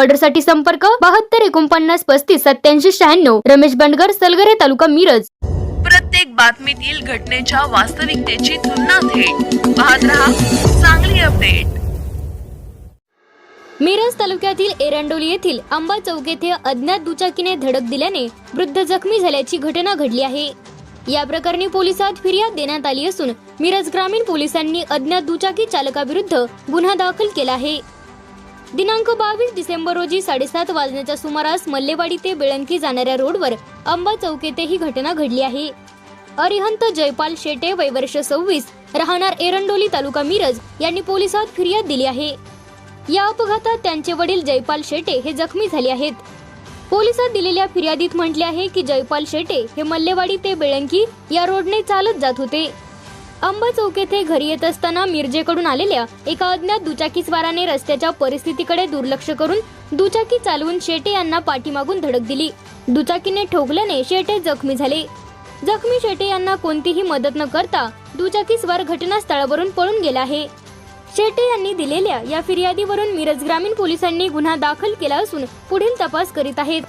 ऑर्डरसाठी संपर्क बहात्तर एकोणपन्नास पस्तीस सत्याऐंशी शहाण्णव. रमेश बंडगर सलगरे तालुका मिरज. प्रत्येक बातमीतील घटनेच्या वास्तविकतेची तुलना थेट. पाहत रहा चांगली अपडेट. मिरज तालुक्यातील एरंडोली येथील आंबा चौक येथे अज्ञात दुचाकीने धडक दिल्याने वृद्ध जखमी झाल्याची घटना घडली आहे. या प्रकरणी पोलिसात फिर्याद देण्यात आली असून मिरज ग्रामीण पोलिसांनी अज्ञात दुचाकी चालकाविरुद्ध गुन्हा दाखल केला आहे. दिनांक बावीस डिसेंबर रोजी साडेसात वाजण्याच्या सुमारास मल्लेवाडी ते बेळंकी जाणाऱ्या रोडवर अंबा चौक येथे ही घटना घडली आहे. अरिहंत जयपाल शेटे वय वर्ष सव्वीस राहणार एरंडोली तालुका मिरज यांनी पोलिसात फिर्याद दिली आहे. या अपघातात त्यांचे वडील जयपाल शेटे हे जखमी झाले आहेत. पोलिसात दिलेल्या फिर्यादीत म्हटले आहे की जयपाल शेटे हे मल्लेवाडी ते बेळंकी या रोडने चालत जात होते. अंबा चौक येथे घरी येत असताना मिरजेकडून आलेल्या एका अज्ञात दुचाकीस्वाराने रस्त्याच्या परिस्थितीकडे दुर्लक्ष करून दुचाकी चालवून शेटे यांना पाठीमागून धडक दिली. दुचाकीने ठोकल्याने शेटे जखमी झाले. जखमी शेटे यांना कोणतीही मदत न करता दुचाकीस्वार घटनास्थळावरून पळून गेला आहे. शेटे यांनी दिलेल्या या फिर्यादीवरून मिरज ग्रामीण पोलिसांनी गुन्हा दाखल केला असून पुढील तपास करीत आहेत.